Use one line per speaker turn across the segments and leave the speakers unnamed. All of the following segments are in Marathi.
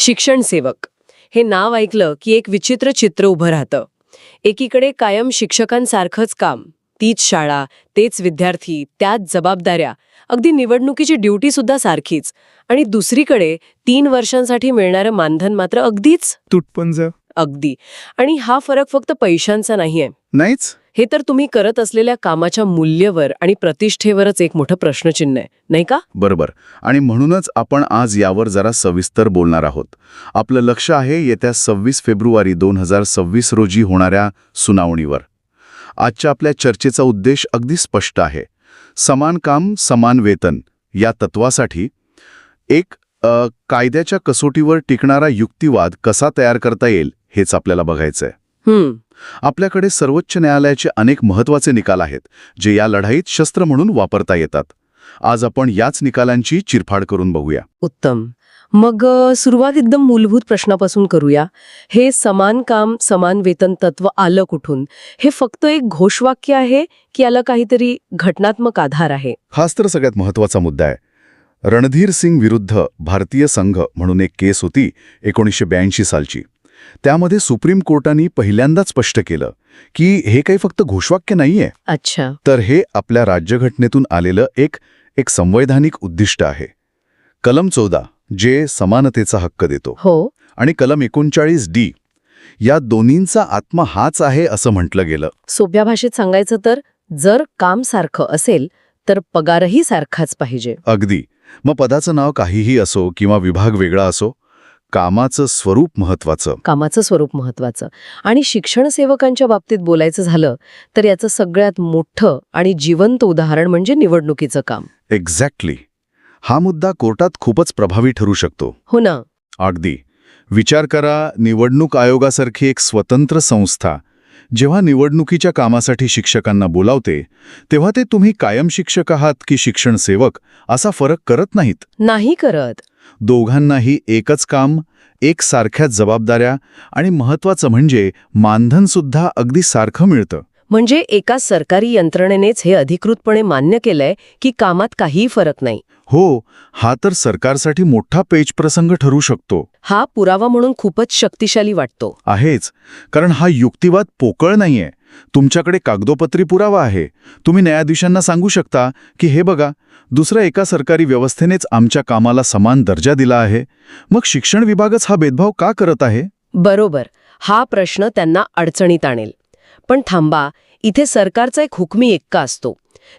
शिक्षण सेवक. हे नाव ऐकलं की एक विचित्र चित्र उभं राहतं. एकीकडे कायम शिक्षकांसारखंच काम तीच शाळा तेच विद्यार्थी त्याच जबाबदाऱ्या अगदी निवडणुकीची ड्युटी सुद्धा सारखीच आणि दुसरीकडे तीन वर्षांसाठी मिळणारं मानधन मात्र अगदीच
तुटपंज.
अगदी. आणि हा फरक फक्त पैशांचा नाहीये.
नाहीच?
हे तर तुम्ही करत असलेल्या कामाच्या मूल्यवर आणि प्रतिष्ठेवरच एक मोठं प्रश्नचिन्ह आहे नाही का?
बरोबर. आणि म्हणूनच आपण आज यावर जरा सविस्तर बोलणार आहोत. आपलं लक्ष आहे येत्या सव्वीस फेब्रुवारी दोन हजार सव्वीस रोजी होणाऱ्या सुनावणीवर. आजच्या आपल्या चर्चेचा उद्देश अगदी स्पष्ट आहे. समान काम समान वेतन या तत्वासाठी एक अ, कायद्याच्या कसोटीवर टिकणारा युक्तिवाद कसा तयार करता येईल हेच आपल्याला बघायचंय. आपल्याकडे सर्वोच्च न्यायालयाचे अनेक महत्त्वाचे निकाल आहेत जे या लढाईत शस्त्र म्हणून वापरता येतात. आज आपण याच निकालांची चिरफाड करून बघूया.
उत्तम. मग सुरुवात एकदम मूलभूत प्रश्नापासून करूया. हे समान काम समान वेतन तत्व आलं कुठून? हे फक्त एक घोषवाक्य आहे की याला काहीतरी घटनात्मक आधार आहे?
हाच तर सगळ्यात महत्त्वाचा मुद्दा आहे. रणधीर सिंग विरुद्ध भारतीय संघ म्हणून एक केस होती एकोणीसशे ब्याऐंशी सालची. त्यामध्ये सुप्रीम कोर्टाने पहिल्यांदाच स्पष्ट केलं की हे काही फक्त घोषवाक्य नाहीये.
अच्छा.
तर हे आपल्या राज्यघटनेतून आलेलं एक एक संवैधानिक उद्दिष्ट आहे. कलम चौदा जे समानतेचा हक्क देतो.
हो.
आणि कलम एकोणचाळीस डी या दोन्हींचा आत्मा हाच आहे असं म्हटलं गेलं.
सोप्या भाषेत सांगायचं तर जर काम सारखं असेल तर पगारही सारखाच पाहिजे.
अगदी. मग पदाचं नाव काहीही असो किंवा विभाग वेगळा असो कामाचं स्वरूप महत्वाचं.
कामाचं स्वरूप महत्वाचं. आणि शिक्षण सेवकांच्या बाबतीत बोलायचं झालं तर याचं सगळ्यात मोठं आणि जिवंत उदाहरण म्हणजे निवडणुकीचं काम.
एक्झॅक्टली हा मुद्दा कोर्टात खूपच प्रभावी ठरू शकतो.
हो ना.
अगदी. विचार करा निवडणूक आयोगासारखी एक स्वतंत्र संस्था. जेव्हा निवडणुकीच्या कामासाठी शिक्षकांना बोलावते तेव्हा ते तुम्ही कायम शिक्षक आहात की शिक्षण सेवक असा फरक करत नाहीत?
नाही करत.
दोघांनाही एकच काम एक सारख्याच जबाबदाऱ्या आणि महत्वाचं म्हणजे मानधनसुद्धा अगदी सारखं मिळतं.
म्हणजे एका सरकारी यंत्रणेनेच हे अधिकृतपणे मान्य केलंय की कामात काहीही फरक नाही.
हो हा तर सरकारसाठी मोठा पेचप्रसंग ठरू शकतो.
हा पुरावा म्हणून खूपच शक्तिशाली वाटतो.
आहेच कारण हा युक्तिवाद पोकळ नाहीये. तुमच्याकडे कागदोपत्री पुरावा आहे. तुम्ही न्यायाधीशांना सांगू शकता की हे बघा दुसऱ्या एका सरकारी व्यवस्थेनेच आमच्या कामाला समान दर्जा दिला आहे. मग शिक्षण विभागच हा भेदभाव का करत आहे?
बरोबर. हा प्रश्न त्यांना अडचणीत आणेल. पण थांबा इथे सरकारचा एक हुकमी एक्का असतो.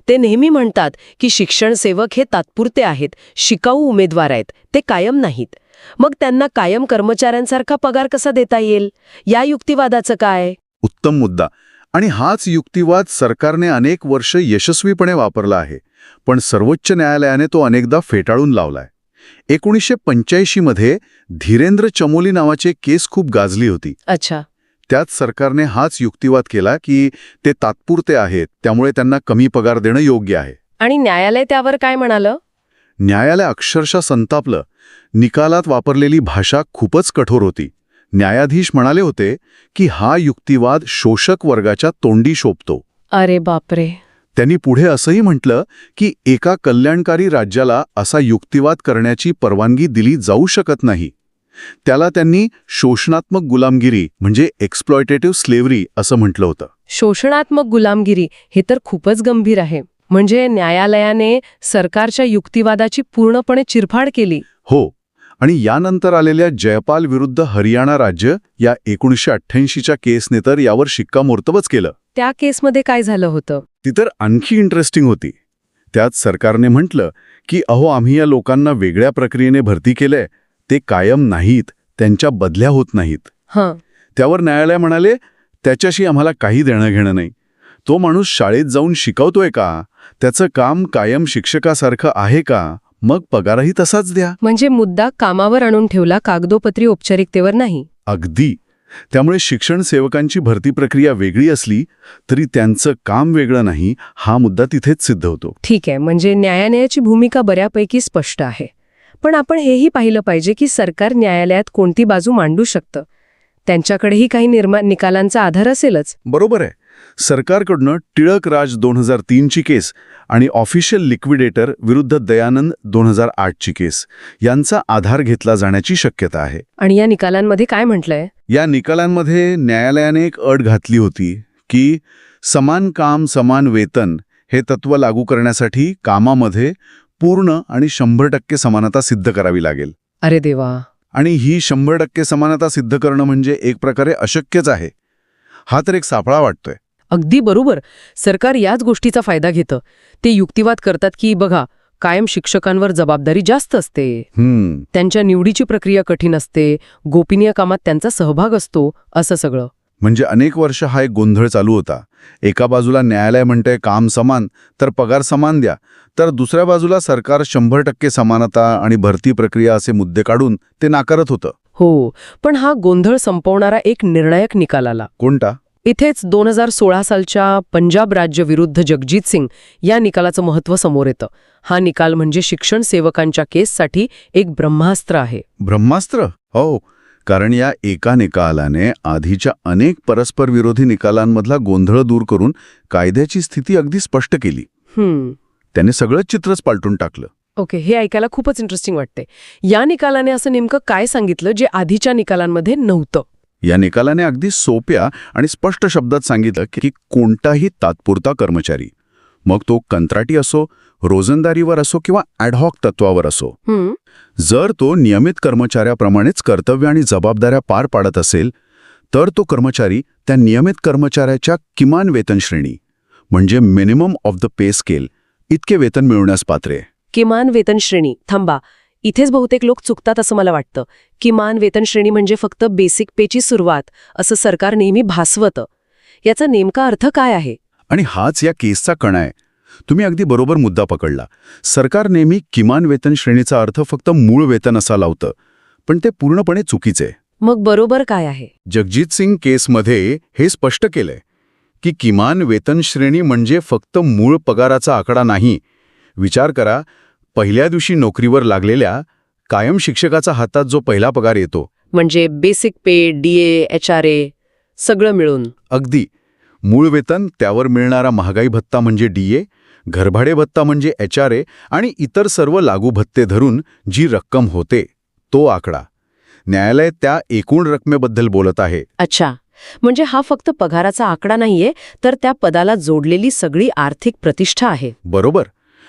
ते नेहमी म्हणतात की शिक्षण सेवक हे तात्पुरते आहेत. शिकाऊ उमेदवार आहेत. ते कायम नाहीत. मग त्यांना कायम कर्मचाऱ्यांसारखा पगार कसा देता येईल? या युक्तिवादाचं काय?
उत्तम मुद्दा. आणि हाच युक्तिवाद सरकारने अनेक वर्ष यशस्वीपणे वापरला आहे पण सर्वोच्च न्यायालयाने तो अनेकदा फेटाळून लावलाय. एकोणीसशे पंच्याऐंशीमध्ये धीरेंद्र चमोली नावाची केस खूप गाजली होती.
अच्छा.
त्यात सरकारने हाच युक्तिवाद केला की ते तात्पुरते आहेत त्यामुळे त्यांना कमी पगार देणं योग्य आहे.
आणि न्यायालय त्यावर काय म्हणालं?
न्यायालय अक्षरशः संतापलं. निकालात वापरलेली भाषा खूपच कठोर होती. न्यायाधीश म्हणाले होते की हा युक्तिवाद शोषक वर्गाच्या तोंडी शोभतो.
अरे बापरे.
त्यांनी पुढे असंही म्हटलं की एका कल्याणकारी राज्याला असा युक्तिवाद करण्याची परवानगी दिली जाऊ शकत नाही. त्याला त्यांनी शोषणात्मक गुलामगिरी म्हणजे एक्सप्लॉयटेटिव्ह स्लेव्हरी असं म्हटलं होतं.
शोषणात्मक गुलामगिरी हे तर खूपच गंभीर आहे. म्हणजे न्यायालयाने सरकारच्या युक्तिवादाची पूर्णपणे चिरफाड केली.
हो आणि यानंतर आलेल्या जयपाल विरुद्ध हरियाणा राज्य या एकोणीसशे अठ्ठ्याऐंशीच्या केसने तर यावर शिक्कामोर्तबच केलं.
त्या केसमध्ये काय झालं होतं?
ती तर आणखी इंटरेस्टिंग होती. त्यात सरकारने म्हटलं की अहो आम्ही या लोकांना वेगळ्या प्रक्रियेने भरती केलंय. ते कायम नाहीत. त्यांच्या बदल्या होत नाहीत. त्यावर न्यायालय म्हणाले त्याच्याशी आम्हाला काही देणं घेणं नाही. तो माणूस शाळेत जाऊन शिकवतोय का? त्याचं काम कायम शिक्षकासारखं आहे का? मग पगारही तसाच द्या.
म्हणजे मुद्दा कामावर आणून ठेवला कागदोपत्री औपचारिकतेवर नाही.
अगदी. त्यामुळे शिक्षण सेवकांची भरती प्रक्रिया वेगळी असली तरी त्यांचं काम वेगळं नाही हा मुद्दा तिथेच सिद्ध होतो.
ठीक आहे म्हणजे न्यायालयाची भूमिका बऱ्यापैकी स्पष्ट आहे. पण आपण हेही पाहिलं पाहिजे की सरकार न्यायालयात कोणती बाजू मांडू शकतं. त्यांच्याकडेही काही निर्मा निकालांचा आधार असेलच.
बरोबर आहे. सरकारकडनं टिळक राज दोन हजार तीनची केस आणि ऑफिशियल लिक्विडेटर विरुद्ध दयानंद दोन हजार आठची केस यांचा आधार घेतला जाण्याची शक्यता आहे.
आणि या निकालांमध्ये काय म्हटलंय?
या निकालांमध्ये न्यायालयाने एक अट घातली होती की समान काम समान वेतन हे तत्व लागू करण्यासाठी कामामध्ये पूर्ण आणि शंभर टक्के समानता सिद्ध करावी लागेल.
अरे देवा.
आणि ही शंभर टक्के समानता सिद्ध करणं म्हणजे एक प्रकारे अशक्यच आहे. हा तर एक सापळा वाटतोय.
अगदी बरोबर. सरकार याच गोष्टीचा फायदा घेतं. ते युक्तिवाद करतात की बघा कायम शिक्षकांवर जबाबदारी जास्त असते. त्यांच्या निवडीची प्रक्रिया कठीण असते. गोपनीय कामात त्यांचा सहभाग असतो. असं सगळं.
म्हणजे अनेक वर्ष हा एक गोंधळ चालू होता. एका बाजूला न्यायालय म्हणतंय काम समान तर पगार समान द्या. तर दुसऱ्या बाजूला सरकार शंभर टक्के समानता आणि भरती प्रक्रिया असे मुद्दे काढून ते नाकारत होतं.
हो. पण हा गोंधळ संपवणारा एक निर्णायक निकाल आला.
कोणता?
इथेच दोन हजार सोळा सालच्या पंजाब राज्य विरुद्ध जगजित सिंग या निकालाचं महत्त्व समोर येतं. हा निकाल म्हणजे शिक्षण सेवकांच्या केससाठी एक ब्रह्मास्त्र आहे.
ब्रह्मास्त्र? हो. कारण या एका निकालाने आधीच्या अनेक परस्पर विरोधी निकालांमधला गोंधळ दूर करून कायद्याची स्थिती अगदी स्पष्ट केली. त्याने सगळं चित्रच पालटून टाकलं.
ओके हे ऐकायला खूपच इंटरेस्टिंग वाटते या निकालाने असं नेमकं काय सांगितलं जे आधीच्या निकालांमध्ये नव्हतं?
या निकालाने अगदी सोप्या आणि स्पष्ट शब्दात सांगितलं की कोणताही तात्पुरता कर्मचारी मग तो कंत्राटी असो रोजंदारीवर असो किंवा ॲडहॉक तत्वावर असो जर तो नियमित कर्मचाऱ्याप्रमाणेच कर्तव्य आणि जबाबदाऱ्या पार पाडत असेल तर तो कर्मचारी त्या नियमित कर्मचाऱ्याच्या किमान वेतन श्रेणी म्हणजे minimum of the pay scale इतके वेतन मिळवण्यास पात्र आहे.
किमान वेतन श्रेणी. थांबा. इथेच बहुतेक लोक चुकतात असं मला वाटतं किमान वेतन श्रेणी म्हणजे फक्त बेसिक पेची सुरुवात असं सरकार नेहमी भासवतं. याचा नेमका अर्थ काय आहे?
आणि हाच या केसचा कणा आहे. तुम्ही अगदी बरोबर मुद्दा पकडला. सरकार नेहमी किमान वेतन श्रेणीचा अर्थ फक्त मूळ वेतन असा लावतं पण ते पूर्णपणे चुकीचे
मग बरोबर काय आहे?
जगजित सिंग केसमध्ये हे स्पष्ट केलंय की किमान वेतन श्रेणी म्हणजे फक्त मूळ पगाराचा आकडा नाही. विचार करा पहिल्या दिवशी नोकरीवर लागलेल्या कायम शिक्षकाचा हातात जो पहिला पगार येतो.
म्हणजे basic pay DA H R A सगळं मिळून.
अगदी. मूळ वेतन त्यावर मिळणारा महागाई भत्ता म्हणजे डीए घरभाडे भत्ता म्हणजे एच आर ए आणि इतर सर्व लागू भत्ते धरून जी रक्कम होते तो आकडा. न्यायालय त्या एकूण रकमेबद्दल बोलत आहे.
अच्छा. म्हणजे हा फक्त पगाराचा आकडा नाहीये तर त्या पदाला जोडलेली सगळी आर्थिक प्रतिष्ठा आहे.
बरोबर.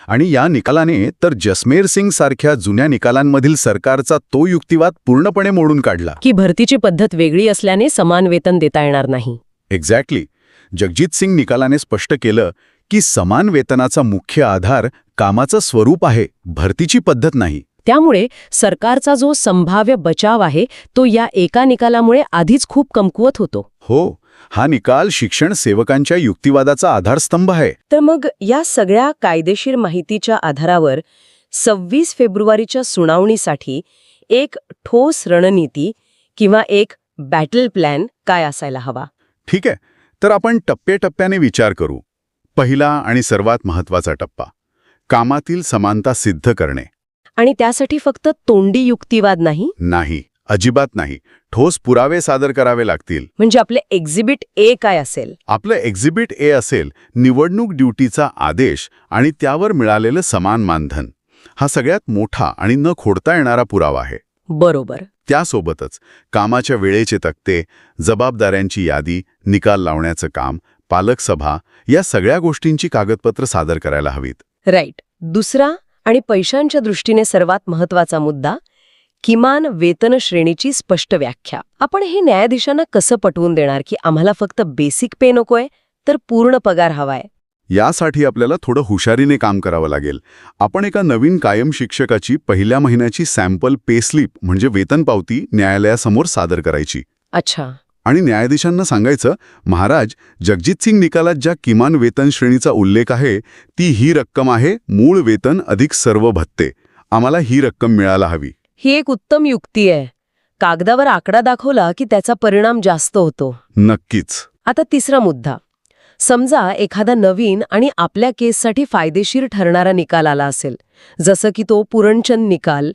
आणि या निकालाने तर जसमेर सिंग सारख्या जुन्या निकालांमधील सरकारचा तो युक्तिवाद पूर्णपणे मोडून काढला.
की भरतीची पद्धत वेगळी असल्याने समान वेतन देता येणार नाही.
एक्झॅक्टली जगजित सिंग निकालाने स्पष्ट केलं की समान वेतनाचा मुख्य आधार कामाचं स्वरूप आहे भरतीची पद्धत नाही.
त्यामुळे सरकारचा जो संभाव्य बचाव आहे तो या एका निकालामुळे आधीच खूप कमकुवत होतो.
हो. हा निकाल शिक्षण सेवकांच्या युक्तिवादाचा आधारस्तंभ आहे.
तर मग या सगळ्या कायदेशीर माहितीच्या आधारावर सव्वीस फेब्रुवारीच्या सुनावणीसाठी एक ठोस रणनीती किंवा एक बॅटल प्लॅन काय असायला हवा?
ठीक आहे. तर आपण टप्प्याटप्प्याने विचार करू. पहिला आणि सर्वात महत्त्वाचा टप्पा कामातील समानता सिद्ध करणे.
आणि त्यासाठी फक्त तोंडी युक्तिवाद नाही?
नाही. अजिबात नाही. ठोस पुरावे सादर करावे लागतील.
म्हणजे आपले एक्झिबिट ए काय असेल?
आपलं एक्झिबिट ए असेल निवडणूक ड्युटीचा आदेश आणि त्यावर मिळालेलं समान मानधन. हा सगळ्यात मोठा आणि न खोडता येणारा पुरावा आहे.
बरोबर.
त्यासोबतच कामाच्या वेळेचे तक्ते जबाबदाऱ्यांची यादी निकाल लावण्याचं काम पालक सभा या सगळ्या गोष्टींची कागदपत्र सादर करायला हवीत.
राईट दुसरा आणि पैशांच्या दृष्टीने सर्वात महत्त्वाचा मुद्दा किमान वेतन श्रेणीची स्पष्ट व्याख्या. आपण हे न्यायाधीशांना कसं पटवून देणार की आम्हाला फक्त बेसिक पे नकोय तर पूर्ण पगार हवाय?
यासाठी आपल्याला थोडं हुशारीने काम करावं लागेल. आपण एका नवीन कायम शिक्षकाची पहिल्या महिन्याची सॅम्पल पे स्लिप म्हणजे वेतन पावती न्यायालयासमोर सादर करायची.
अच्छा.
आणि न्यायाधीशांना सांगायचं महाराज जगजित सिंग निकालात ज्या किमान वेतन श्रेणीचा उल्लेख आहे ती ही रक्कम आहे मूळ वेतन अधिक सर्व भत्ते आम्हाला ही रक्कम मिळायला हवी.
ही एक उत्तम युक्ती आहे. कागदावर आकडा दाखवला की त्याचा परिणाम जास्त होतो.
नक्कीच.
आता तिसरा मुद्दा. समजा एखादा नवीन आणि आपल्या केससाठी फायदेशीर ठरणारा निकाल आला असेल. जसं की तो पुरणचंद निकाल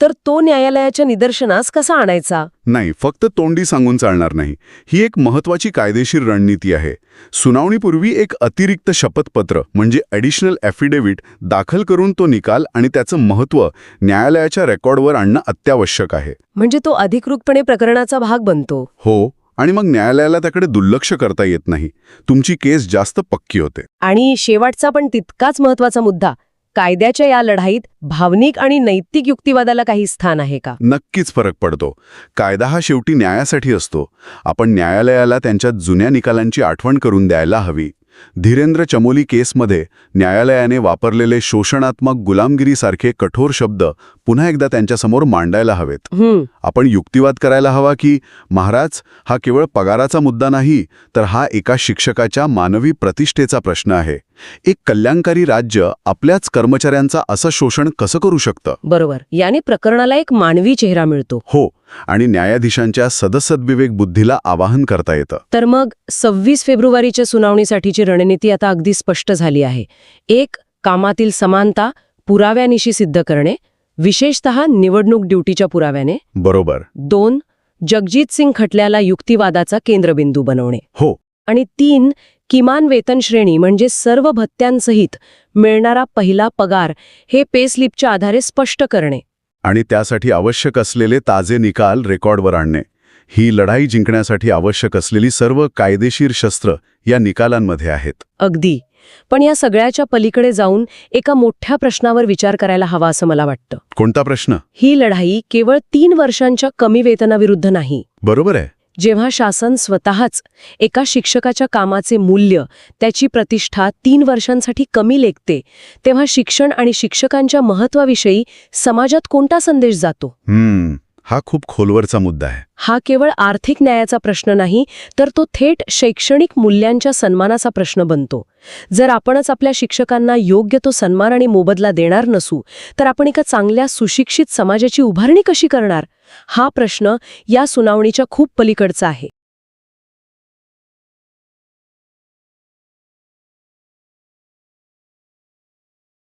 तर तो न्यायालयाच्या निदर्शनास कसा आणायचा?
नाही फक्त तोंडी सांगून चालणार नाही. ही एक महत्वाची कायदेशीर रणनीती आहे. सुनावणीपूर्वी एक अतिरिक्त शपथपत्र म्हणजे ॲडिशनल ॲफिडेव्हिट दाखल करून तो निकाल आणि त्याचं महत्त्व न्यायालयाच्या रेकॉर्डवर आणणं अत्यावश्यक आहे.
म्हणजे तो अधिकृतपणे प्रकरणाचा भाग बनतो.
हो आणि मग न्यायालयाला त्याकडे दुर्लक्ष करता येत नाही. तुमची केस जास्त पक्की होते.
आणि शेवटचा पण तितकाच महत्त्वाचा मुद्दा कायद्याच्या या लढाईत भावनिक आणि नैतिक युक्तिवादाला काही स्थान आहे का?
नक्कीच फरक पडतो. कायदा हा शेवटी न्यायासाठी असतो. आपण न्यायालयाला त्यांच्या जुन्या निकालांची आठवण करून द्यायला हवी. धीरेंद्र चमोली केसमध्ये न्यायालयाने वापरलेले शोषणात्मक गुलामगिरीसारखे कठोर शब्द पुन्हा एकदा त्यांच्यासमोर मांडायला हवेत. आपण युक्तिवाद करायला हवा की महाराज हा केवळ पगाराचा मुद्दा नाही तर हा एका शिक्षकाच्या मानवी प्रतिष्ठेचा प्रश्न आहे. एक कल्याणकारी राज्य आपल्याच कर्मचाऱ्यांचा असं शोषण कसं करू शकतं?
बरोबर. याने प्रकरणाला एक मानवी चेहरा मिळतो.
हो. आणि न्यायाधीशांच्या सदसद्विवेक बुद्धीला आवाहन करता येतं.
तर मग सव्वीस फेब्रुवारीच्या सुनावणीसाठीची रणनीती आता अगदी स्पष्ट झाली आहे. एक कामातील समानता पुराव्यानिशी सिद्ध करणे विशेषतः निवडणूक ड्युटीच्या पुराव्याने.
बरोबर.
दोन जगजीत सिंग खटल्याला युक्तिवादाचा केंद्रबिंदू बनवणे.
हो.
आणि तीन किमान वेतन श्रेणी म्हणजे सर्व भत्त्यांसहित मिळणारा पहिला पगार हे पेस्लिपच्या आधारे स्पष्ट करणे.
आणि त्यासाठी आवश्यक असलेले ताजे निकाल रेकॉर्डवर आणणे. ही लढाई जिंकण्यासाठी आवश्यक असलेली सर्व कायदेशीर शस्त्र या निकालांमध्ये आहेत.
अगदी. पण या सगळ्याच्या पलीकडे जाऊन एका मोठ्या प्रश्नावर विचार करायला हवा असं मला वाटतं.
कोणता प्रश्न?
ही लढाई केवळ तीन वर्षांच्या कमी वेतनाविरुद्ध नाही.
बरोबर आहे.
जेव्हा शासन स्वतःच एका शिक्षकाच्या कामाचे मूल्य त्याची प्रतिष्ठा तीन वर्षांसाठी कमी लेखते तेव्हा शिक्षण आणि शिक्षकांच्या महत्वाविषयी समाजात कोणता संदेश जातो?
हा खूप खोलवरचा मुद्दा आहे.
हा केवळ आर्थिक न्यायाचा प्रश्न नाही तर तो थेट शैक्षणिक मूल्यांच्या सन्मानाचा प्रश्न बनतो. जर आपणच आपल्या शिक्षकांना योग्य तो सन्मान आणि मोबदला देणार नसू तर आपण एका चांगल्या सुशिक्षित समाजाची उभारणी कशी करणार? हा प्रश्न या सुनावणीच्या खूप पलीकडचा आहे.